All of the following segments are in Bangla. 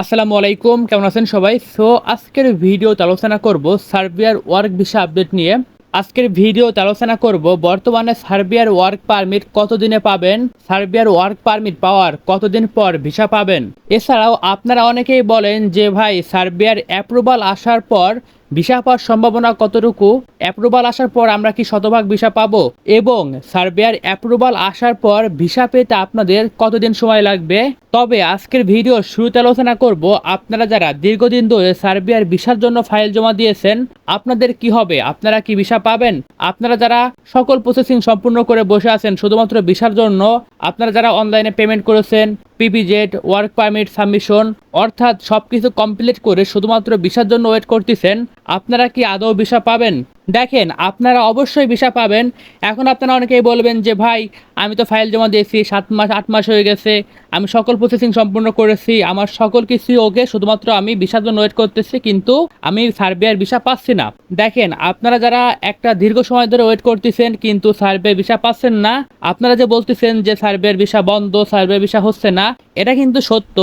আসসালামু আলাইকুম, কেমন আছেন সবাই? সো আজকের ভিডিওতে আলোচনা করব সার্বিয়ার ওয়ার্ক ভিসা আপডেট নিয়ে। আজকের ভিডিওতে আলোচনা করব বর্তমানে সার্বিয়ার ওয়ার্ক পারমিট কতদিনে পাবেন সার্বিয়ার ওয়ার্ক পারমিট পাওয়ার কতদিন পর ভিসা পাবেন? এছাড়াও আপনারা অনেকেই বলেন যে, ভাই সার্বিয়ার অ্যাপ্রুভাল আসার পর ভিসা পাওয়ার সম্ভাবনা কতটুকু? অ্যাপ্রুভাল আসার পর আমরা কি শতভাগ ভিসা পাবো? এবং সার্বিয়ার অ্যাপ্রুভাল আসার পর ভিসা পেতে আপনাদের কতদিন সময় লাগবে? তবে আজকের ভিডিও শুরুতে আলোচনা করব, আপনারা যারা দীর্ঘদিন ধরে সার্বিয়ার ভিসার জন্য ফাইল জমা দিয়েছেন, আপনাদের কি হবে? আপনারা কি ভিসা পাবেন? আপনারা যারা সকল প্রসেসিং সম্পূর্ণ করে বসে আছেন, শুধুমাত্র ভিসার জন্য, আপনারা যারা অনলাইনে পেমেন্ট করেছেন পিপিজেড ওয়ার্ক পারমিট সাবমিশন অর্থাৎ সব কিছু কমপ্লিট করে শুধুমাত্র ভিসার জন্য ওয়েট করতেছেন, আপনারা কি আদৌ ভিসা পাবেন? দেখেন, আপনারা অবশ্যই ভিসা পাবেন। এখন আপনারা অনেকেই বলবেন যে, ভাই, আমি তো ফাইল জমা দিয়েছি, সাত মাস, আট মাস হয়ে গেছে, আমি সকল প্রসেসিং সম্পূর্ণ করেছি, আমার সকল কিছুই ওকে শুধুমাত্র আমি ভিসার জন্য ওয়েট করতেছি, কিন্তু আমি সার্বিয়ার ভিসা পাচ্ছি না। দেখেন, আপনারা যারা একটা দীর্ঘ সময় ধরে ওয়েট করতেছেন, কিন্তু সার্বিয়ার ভিসা পাচ্ছেন না, আপনারা যে বলতেছেন যে সার্বিয়ার ভিসা বন্ধ সার্বিয়ার ভিসা হচ্ছে না, এটা কিন্তু সত্য।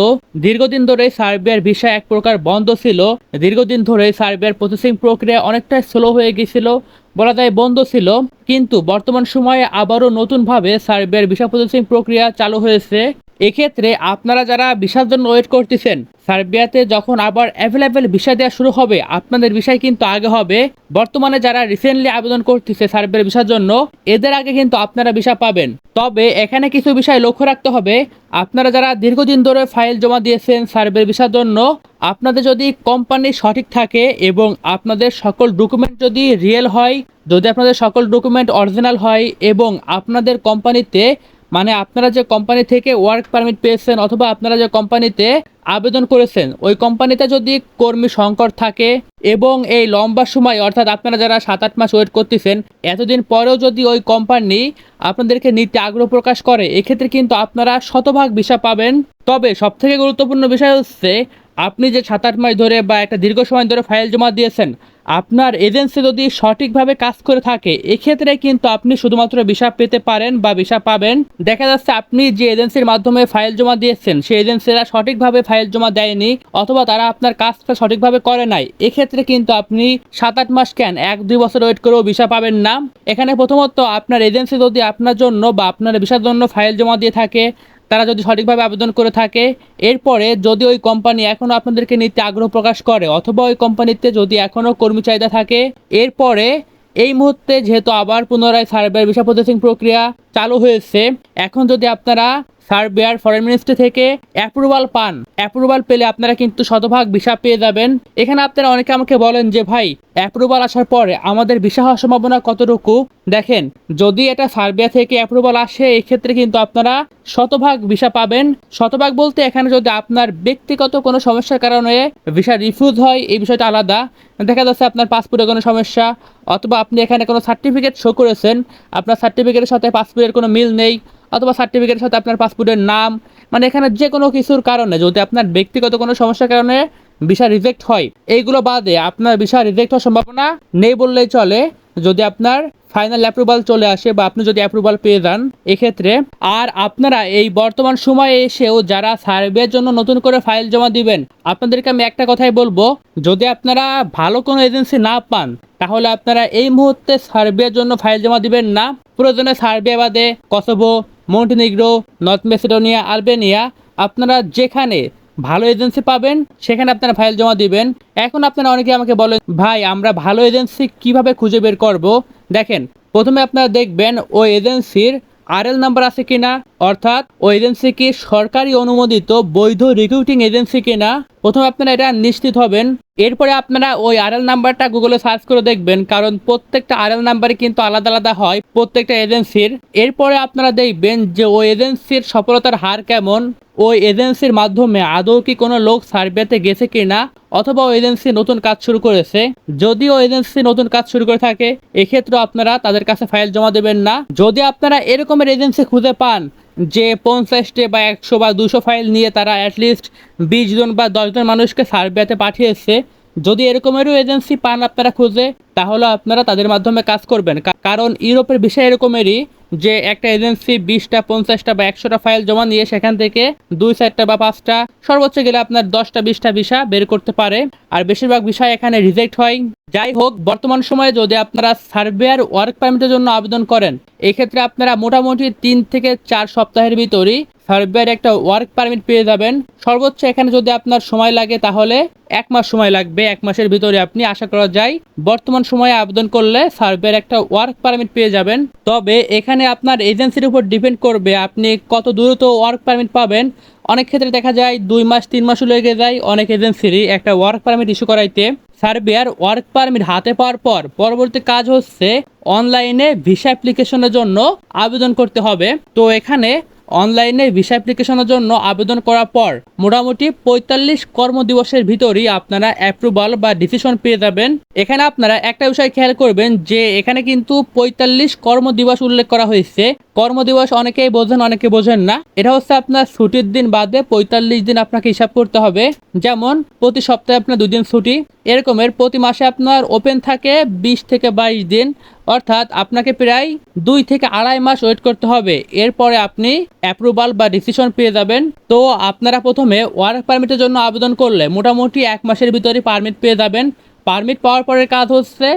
দীর্ঘদিন ধরে সার্বিয়ার ভিসা এক প্রকার বন্ধ ছিল। দীর্ঘদিন ধরে সার্বিয়ার প্রসেসিং প্রক্রিয়া অনেকটা স্লো হয়ে গিয়েছিল বলা যায় বন্ধ ছিল। কিন্তু বর্তমান সময়ে আবারও নতুনভাবে সার্বিয়ার ভিসা প্রসেসিং প্রক্রিয়া চালু হয়েছে। এক্ষেত্রে আপনারা যারা ভিসার জন্য ওয়েট করতেছেন, সার্বিয়াতে যখন আবার অ্যাভেলেবেল ভিসা দেওয়া শুরু হবে, আপনাদের বিষয় কিন্তু আগে হবে। বর্তমানে যারা রিসেন্টলি আবেদন করতেছে সার্বিয়ার ভিসার জন্য, এদের আগে কিন্তু আপনারা ভিসা পাবেন। তবে এখানে কিছু বিষয় লক্ষ্য রাখতে হবে। আপনারা যারা দীর্ঘদিন ধরে ফাইল জমা দিয়েছেন সার্বিয়ার ভিসার জন্য, আপনাদের যদি কোম্পানি সঠিক থাকে এবং আপনাদের সকল ডকুমেন্ট যদি রিয়েল হয়, যদি আপনাদের সকল ডকুমেন্ট অরিজিনাল হয় এবং আপনাদের কোম্পানিতে মানে আপনারা যে কোম্পানি থেকে ওয়ার্ক পারমিট পেয়েছেন অথবা আপনারা যে কোম্পানিতে আবেদন করেছেন, ওই কোম্পানিতে যদি কর্মী সংকট থাকে এবং এই লম্বা সময়, অর্থাৎ আপনারা যারা সাত আট মাস ওয়েট করতেছেন, এতদিন পরেও যদি ওই কোম্পানি আপনাদেরকে নিতে আগ্রহ প্রকাশ করে, এক্ষেত্রে কিন্তু আপনারা শতভাগ ভিসা পাবেন। তবে সবথেকে গুরুত্বপূর্ণ বিষয় হচ্ছে আপনি যে সাত আট মাস ধরে বা একটা দীর্ঘ সময় ধরে ফাইল জমা দিয়েছেন, আপনার এজেন্সি যদি সঠিকভাবে কাজ করে থাকে, এক্ষেত্রে কিন্তু আপনি শুধুমাত্র ভিসা পেতে পারেন বা ভিসা পাবেন। দেখা যাচ্ছে আপনি যে এজেন্সির মাধ্যমে ফাইল জমা দিয়েছেন, সেই এজেন্সিরা সঠিকভাবে ফাইল জমা দেয়নি, অথবা তারা আপনার কাজটা সঠিকভাবে করে নাই। এক্ষেত্রে কিন্তু আপনি সাত আট মাস কেন, এক, দুই বছর ওয়েট করেও ভিসা পাবেন না। এখানে প্রথমত আপনার এজেন্সি যদি আপনার জন্য বা আপনার ভিসার জন্য ফাইল জমা দিয়ে থাকে তারা যদি সঠিকভাবে আবেদন করে থাকে, এরপরে যদি ওই কোম্পানি এখনও আপনাদেরকে নিতে আগ্রহ প্রকাশ করে অথবা ওই কোম্পানিতে যদি এখনও কর্মী চাহিদা থাকে, এরপরে এই মুহূর্তে যেহেতু আবার পুনরায় সার্ভের ভিসা প্রসেসিং প্রক্রিয়া চালু হয়েছে, এখন যদি আপনারা সার্বিয়ার ফরেন মিনিস্ট্রি থেকে অ্যাপ্রুভাল পান। অ্যাপ্রুভাল পেলে আপনারা কিন্তু শতভাগ ভিসা পেয়ে যাবেন। এখানে আপনারা অনেকে আমাকে বলেন যে, ভাই অ্যাপ্রুভাল আসার পরে আমাদের ভিসা হওয়ার সম্ভাবনা কতটুকু? দেখেন, যদি এটা সার্বিয়া থেকে অ্যাপ্রুভাল আসে, এক্ষেত্রে কিন্তু আপনারা শতভাগ ভিসা পাবেন। শতভাগ বলতে এখানে যদি আপনার ব্যক্তিগত কোনো সমস্যার কারণে ভিসা রিফিউজ হয়, এই বিষয়টা আলাদা। দেখা যাচ্ছে আপনার পাসপোর্টে কোনো সমস্যা, অথবা আপনি এখানে কোনো সার্টিফিকেট শো করেছেন। আপনার সার্টিফিকেটের সাথে পাসপোর্টের কোনো মিল নেই। অথবা সার্টিফিকেটের সাথে আপনার পাসপোর্টের নাম মানে এখানে যে কোনো কিছুর কারণে, যদি আপনার ব্যক্তিগত কোনো সমস্যার কারণে ভিসা রিজেক্ট হয়, এইগুলো বাদে আপনার ভিসা রিজেক্ট হওয়ার সম্ভাবনা নেই বললেই চলে। যদি আপনার ফাইনাল অ্যাপ্রুভাল চলে আসে বা আপনি যদি অ্যাপ্রুভাল পেয়ে যান, এক্ষেত্রে আর আপনারা এই বর্তমান সময়ে এসেও যারা সার্ভের জন্য নতুন করে ফাইল জমা দিবেন, আপনাদেরকে আমি একটা কথাই বলব, যদি আপনারা ভালো কোনো এজেন্সি না পান, তাহলে আপনারা এই মুহূর্তে সার্বিয়ার জন্য ফাইল জমা দিবেন না। প্রয়োজনে সার্ভে বাদে, Kosovo Montenegro, North Macedonia, Albania, আপনারা যেখানে ভালো এজেন্সি পাবেন, সেখানে আপনারা ফাইল জমা দিবেন। এখন আপনারা অনেকে আমাকে বলেন, ভাই, আমরা ভালো এজেন্সি কীভাবে খুঁজে বের করব? দেখেন, প্রথমে আপনারা দেখবেন ওই এজেন্সির আরএল নাম্বার আছে কিনা? অর্থাৎ ওই এজেন্সি কি সরকারি অনুমোদিত বৈধ রিক্রুটিং এজেন্সি কিনা? প্রথমে আপনারা এটা নিশ্চিত হবেন। এরপরে আপনারা ওই আরএল নাম্বারটা গুগলে সার্চ করে দেখবেন, কারণ প্রত্যেকটা আরএল নাম্বারই কিন্তু আলাদা আলাদা হয় প্রত্যেকটা এজেন্সির। এরপরে আপনারা দেখবেন যে ওই এজেন্সির সফলতার হার কেমন। ওই এজেন্সির মাধ্যমে আদৌ কি কোনো লোক সার্ভেতে গেছে কি না অথবা ওই এজেন্সি নতুন কাজ শুরু করেছে? যদি ওই এজেন্সি নতুন কাজ শুরু করে থাকে এক্ষেত্রে আপনারা তাদের কাছে ফাইল জমা দেবেন না। যদি আপনারা এরকমের এজেন্সি খুঁজে পান, যে পঞ্চাশটি বা একশো বা দুশো ফাইল নিয়ে তারা অ্যাটলিস্ট বিশ জন বা দশজন মানুষকে সার্ভেতে পাঠিয়েছে, যদি এরকমেরও এজেন্সি পান আপনারা খুঁজে, তাহলে আপনারা তাদের মাধ্যমে কাজ করবেন। কারণ ইউরোপের বিষয় এরকমেরই। যে একটা এজেন্সি বিশটা, পঞ্চাশটা বা একশোটা ফাইল জমা নিয়ে সেখান থেকে দুই চারটা বা পাঁচটা, সর্বোচ্চ গেলে আপনার দশটা, বিশটা ভিসা বের করতে পারে। আর বেশিরভাগ বিষয় এখানে রিজেক্ট হয়। যাই হোক, বর্তমান সময়ে যদি আপনারা সার্ভেয়ার ওয়ার্ক পারমিটের জন্য আবেদন করেন, এক্ষেত্রে আপনারা মোটামুটি তিন থেকে চার সপ্তাহের ভিতরই সার্ভেয়ার একটা ওয়ার্ক পারমিট পেয়ে যাবেন। সর্বোচ্চ এখানে যদি আপনার সময় লাগে তাহলে এক মাস সময় লাগবে, এক মাসের ভিতরে আপনি আশা করা যায় বর্তমান সময়ে আবেদন করলে সার্ভের একটা ওয়ার্ক পারমিট পেয়ে যাবেন। তবে এখানে আপনার এজেন্সির উপর ডিপেন্ড করবে আপনি কত দ্রুত ওয়ার্ক পারমিট পাবেন। অনেক ক্ষেত্রে দেখা যায় দুই মাস, তিন মাসও লেগে যায় অনেক এজেন্সিরই একটা ওয়ার্ক পারমিট ইস্যু করাইতে। সার্বিয়ার ওয়ার্ক পারমিট হাতে পাওয়ার পর পরবর্তী কাজ হচ্ছে অনলাইনে ভিসা অ্যাপ্লিকেশনের জন্য আবেদন করতে হবে। তো এখানে অনলাইনে ভিসা অ্যাপ্লিকেশনের জন্য আবেদন করার পর মোটামুটি পঁয়তাল্লিশ কর্মদিবসের ভিতরই আপনারা অ্যাপ্রুভাল বা ডিসিশন পেয়ে যাবেন। এখানে আপনারা একটা বিষয় খেয়াল করবেন যে এখানে কিন্তু পঁয়তাল্লিশ কর্মদিবস উল্লেখ করা হয়েছে। কর্মদিবস অনেকেই বোঝেন, অনেকে বোঝেন না। এটা হচ্ছে আপনার ছুটির দিন বাদে পঁয়তাল্লিশ দিন আপনাকে হিসাব করতে হবে। যেমন, প্রতি সপ্তাহে আপনার দুদিন ছুটি। এরকমের প্রতি মাসে আপনার ওপেন থাকে বিশ থেকে বাইশ দিন। অর্থাৎ আপনাকে প্রায় দুই থেকে আড়াই মাস ওয়েট করতে হবে। এরপরে আপনি অ্যাপ্রুভাল বা ডিসিশন পেয়ে যাবেন। তো আপনারা প্রথমে ওয়ার্ক পারমিটের জন্য আবেদন করলে মোটামুটি এক মাসের ভিতরে পারমিট পেয়ে যাবেন। পারমিট পাওয়ার পরের কাজ হচ্ছে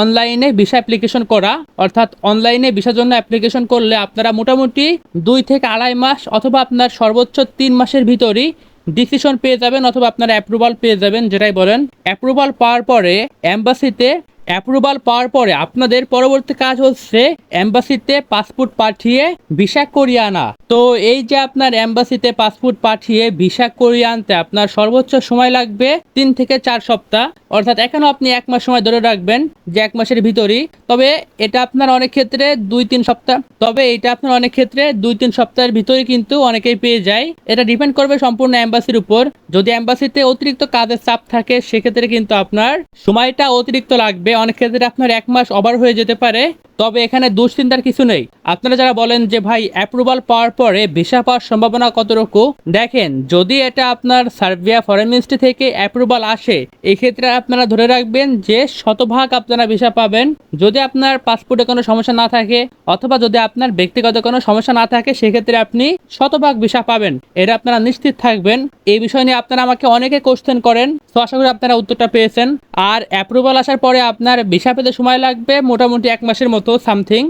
অনলাইনে ভিসা অ্যাপ্লিকেশন করা, অর্থাৎ অনলাইনে ভিসার জন্য অ্যাপ্লিকেশন করলে আপনারা মোটামুটি দুই থেকে আড়াই মাস অথবা আপনার সর্বোচ্চ তিন মাসের ভিতরেই ডিসিশন পেয়ে যাবেন অথবা আপনারা অ্যাপ্রুভাল পেয়ে যাবেন, যেটাই বলেন। অ্যাপ্রুভাল পাওয়ার পরে অ্যাম্বাসিতে অ্যাপ্রুভাল পাওয়ার পরে আপনাদের পরবর্তী কাজ হচ্ছে অ্যাম্বাসিতে পাসপোর্ট পাঠিয়ে ভিসা করিয়ে আনা। তো এই যে আপনার অ্যাম্বাসিতে পাসপোর্ট পাঠিয়ে ভিসা করিয়ে আনতে আপনার সর্বোচ্চ সময় লাগবে তিন থেকে চার সপ্তাহ। অর্থাৎ এখনও আপনি এক মাস সময় ধরে রাখবেন যে এক মাসের ভিতরই। তবে এটা আপনার অনেক ক্ষেত্রে দুই তিন সপ্তাহ। তবে এটা আপনার অনেক ক্ষেত্রে দুই তিন সপ্তাহের ভিতরে কিন্তু অনেকেই পেয়ে যায়। এটা ডিপেন্ড করবে সম্পূর্ণ অ্যাম্বাসির উপর। যদি অ্যাম্বাসিতে অতিরিক্ত কাজের চাপ থাকে, সেক্ষেত্রে কিন্তু আপনার সময়টা অতিরিক্ত লাগবে। অনেক ক্ষেত্রে আপনার এক মাস ওভার হয়ে যেতে পারে। তবে এখানে দুশ্চিন্তার কিছু নেই। আপনারা যারা বলেন যে, ভাই অ্যাপ্রুভাল পাওয়ার পরে ভিসা পাওয়ার সম্ভাবনা কতটুকু? দেখেন, যদি এটা আপনার সার্বিয়া ফরেন মিনিস্ট্রি থেকে অ্যাপ্রুভাল আসে, এক্ষেত্রে আপনারা ধরে রাখবেন যে, শতভাগ আপনারা ভিসা পাবেন। যদি আপনার পাসপোর্টে কোনো সমস্যা না থাকে, অথবা যদি আপনার ব্যক্তিগত কোনো সমস্যা না থাকে, সেক্ষেত্রে আপনি শতভাগ ভিসা পাবেন। এটা আপনারা নিশ্চিত থাকবেন। এই বিষয় নিয়ে আপনারা আমাকে অনেকে কোশ্চেন করেন, তো আশা করি আপনারা উত্তরটা পেয়েছেন। আর অ্যাপ্রুভাল আসার পরে আপনার ভিসা পেতে সময় লাগবে মোটামুটি এক মাসের মতো। সামথিং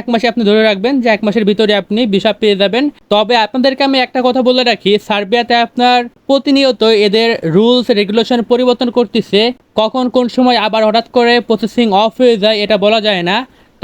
এক মাসে আপনি ধরে রাখবেন যে এক মাসের ভিতরে আপনি ভিসা পেয়ে যাবেন। তবে আপনাদেরকে আমি একটা কথা বলে রাখি, সার্বিয়াতে আপনার প্রতিনিয়ত এদের রুলস রেগুলেশন পরিবর্তন করতেছে। কখন কোন সময় আবার হঠাৎ করে প্রসেসিং অফ হয়ে যায়, এটা বলা যায় না।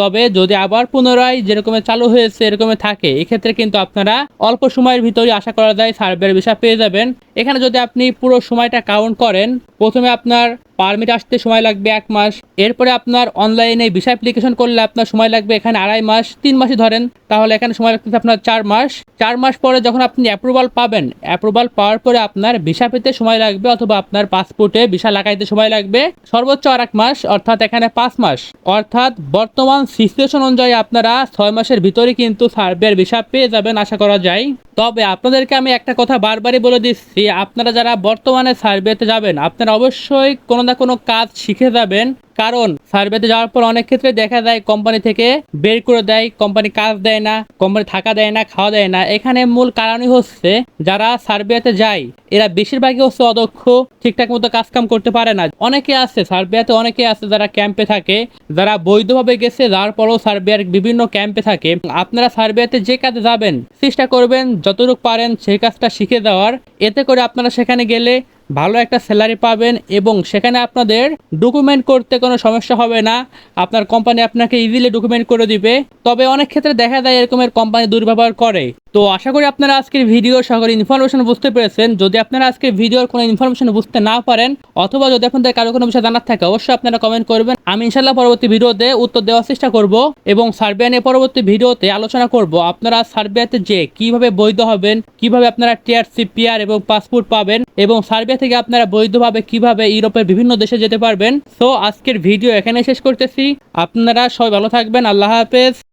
তবে যদি আবার পুনরায় যেরকম চালু হয়েছে, এরকমে থাকে, এক্ষেত্রে কিন্তু আপনারা অল্প সময়ের ভিতরে আশা করা যায় সার্ভের ভিসা পেয়ে যাবেন। এখানে যদি আপনি পুরো সময়টা কাউন্ট করেন, প্রথমে আপনার পারমিট আসতে সময় লাগবে এক মাস, এরপরে আপনার অনলাইনে ভিসা অ্যাপ্লিকেশন করলে আপনার সময় লাগবে এখানে আড়াই মাস, তিন মাসই ধরেন, তাহলে এখানে সময় লাগতেছে আপনার চার মাস। চার মাস পরে যখন আপনি অ্যাপ্রুভাল পাবেন অ্যাপ্রুভাল পাওয়ার পরে আপনার ভিসা পেতে সময় লাগবে অথবা আপনার পাসপোর্টে ভিসা লাগাইতে সময় লাগবে। সর্বোচ্চ আর এক মাস, অর্থাৎ এখানে পাঁচ মাস। অর্থাৎ বর্তমান সিচুয়েশন অনুযায়ী আপনারা ছয় মাসের ভিতরে কিন্তু সার্ভের ভিসা পেয়ে যাবেন, আশা করা যায়। তবে আপনাদেরকে আমি একটা কথা বারবারই বলে দিচ্ছি, আপনারা যারা বর্তমানে সার্ভেতে যাবেন, আপনারা অবশ্যই কোনো না কোনো কাজ শিখে যাবেন। কারণ সার্ভেতে যাওয়ার পর অনেক ক্ষেত্রে দেখা যায় কোম্পানি থেকে বের করে দেয়, কোম্পানি কাজ দেয় না, কোম্পানি থাকা দেয় না, খাওয়া দেয় না। এখানে মূল কারণই হচ্ছে যারা সার্বিয়াতে যায়, এরা বেশিরভাগই হচ্ছে অদক্ষ, ঠিকঠাক মতো কাজ কাম করতে পারে না। অনেকে আছে সার্বিয়াতে অনেকে আছে যারা ক্যাম্পে থাকে, যারা বৈধভাবে গেছে, যার পরেও সার্বিয়ার বিভিন্ন ক্যাম্পে থাকে। আপনারা সার্বিয়াতে যে কাজে যাবেন, চেষ্টা করবেন, যতটুকু পারেন সেই কাজটা শিখে দেওয়ার এতে করে আপনারা সেখানে গেলে ভালো একটা স্যালারি পাবেন এবং সেখানে আপনাদের ডকুমেন্ট করতে কোনো সমস্যা হবে না। আপনার কোম্পানি আপনাকে ইজিলি ডকুমেন্ট করে দিবে। তবে অনেক ক্ষেত্রে দেখা যায় এরকমের কোম্পানি দুর্ব্যবহার করে। তো আশা করি আপনারা আজকের ভিডিও সকল ইনফরমেশন বুঝতে পেরেছেন। যদি আপনারা আজকের ভিডিওর কোনো ইনফরমেশন বুঝতে না পারেন, অথবা যদি আপনাদের কারও কোনো বিষয় জানার থাকে, অবশ্যই আপনারা কমেন্ট করবেন। আমি ইনশাল্লাহ পরবর্তী ভিডিওতে উত্তর দেওয়ার চেষ্টা করব এবং সার্বিয়া নিয়ে পরবর্তী ভিডিওতে আলোচনা করব। আপনারা সার্বিয়াতে যে কীভাবে বৈধ হবেন, কীভাবে আপনারা টিআরসি পিআর এবং পাসপোর্ট পাবেন এবং সার্বিয়া থেকে আপনারা বৈধভাবে কীভাবে ইউরোপের বিভিন্ন দেশে যেতে পারবেন। সো আজকের ভিডিও এখানে শেষ করতেছি। আপনারা সবাই ভালো থাকবেন। আল্লাহ হাফেজ।